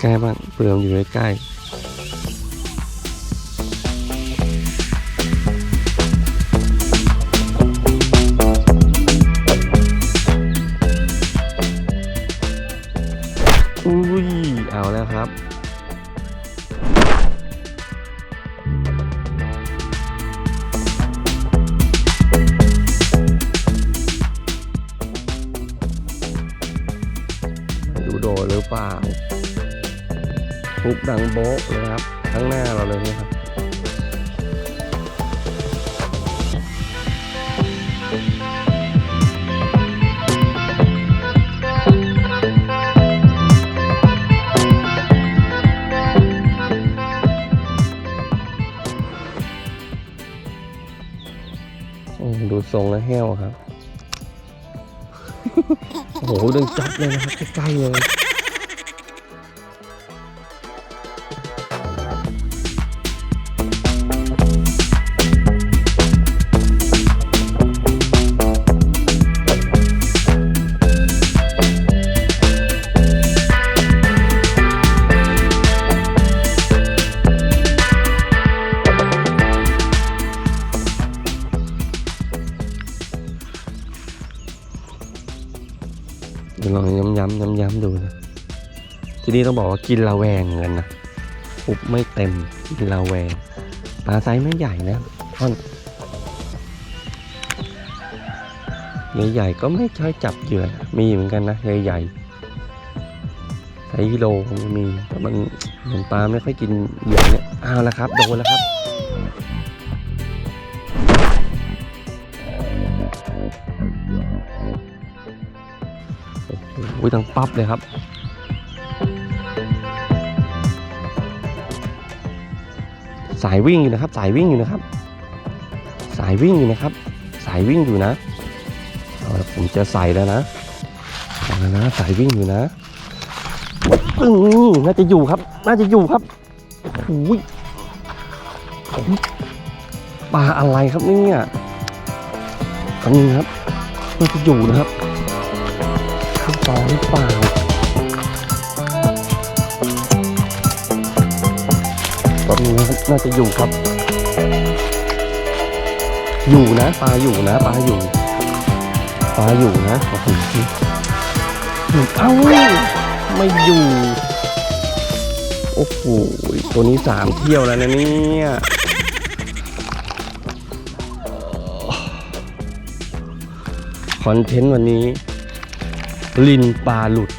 ใกล้ๆบ้างเปลือกมันอยู่ใกล้อุ้ย เอาแล้วครับดูโดหรือเปล่า ทุบดังโบ๊ะเลยครับข้างหน้าเราเลยนะครับโอ้ดูทรงแล้วแห้วครับ โอ้โหดึงจับเลยนะครับใกล้ๆเลย ยวลองย้ำย้ำย้ำย้ำดูนะทีนี้ต้องบอกว่ากินระแวงกันนะอุบไม่เต็มกินระแวงปลาไซส์ไม่ใหญ่นะท่อนใหญ่ๆก็ไม่ค่อยจับเหยื่อนะมีเหมือนกันนะใหญ่ๆไซส์กิโลมันมีแต่มันเหมือนปลาไม่ค่อยกินเหยื่อเนี่ยเอาวและครับโดนแล้วครับ อ้โหดังปั๊บเลยครับ สายวิ่งอยู่นะครับ สายวิ่งอยู่นะครับ สายวิ่งอยู่นะครับ สายวิ่งอยู่นะเอาละผมจะใส่แล้วนะแล้วนะสายวิ่งอยู่นะอือน่าจะอยู่ครับ น่าจะอยู่ครับโอ้ยปลาอะไรครับเนี่ยอันนี้ครับน่าจะอยู่นะครับ ข้างต่อหรือเปล่าตอนนี้น่าจะอยู่ครับ อยู่นะปลาอยู่นะปลาอยู่ปลาอยู่นะโอ้โหเอ้าไม่อยู่โอ้โหตัวนี้สามเที่ยวแล้วนะเนี่ยคอนเทนต์วันนี้ ลินปลาหลุด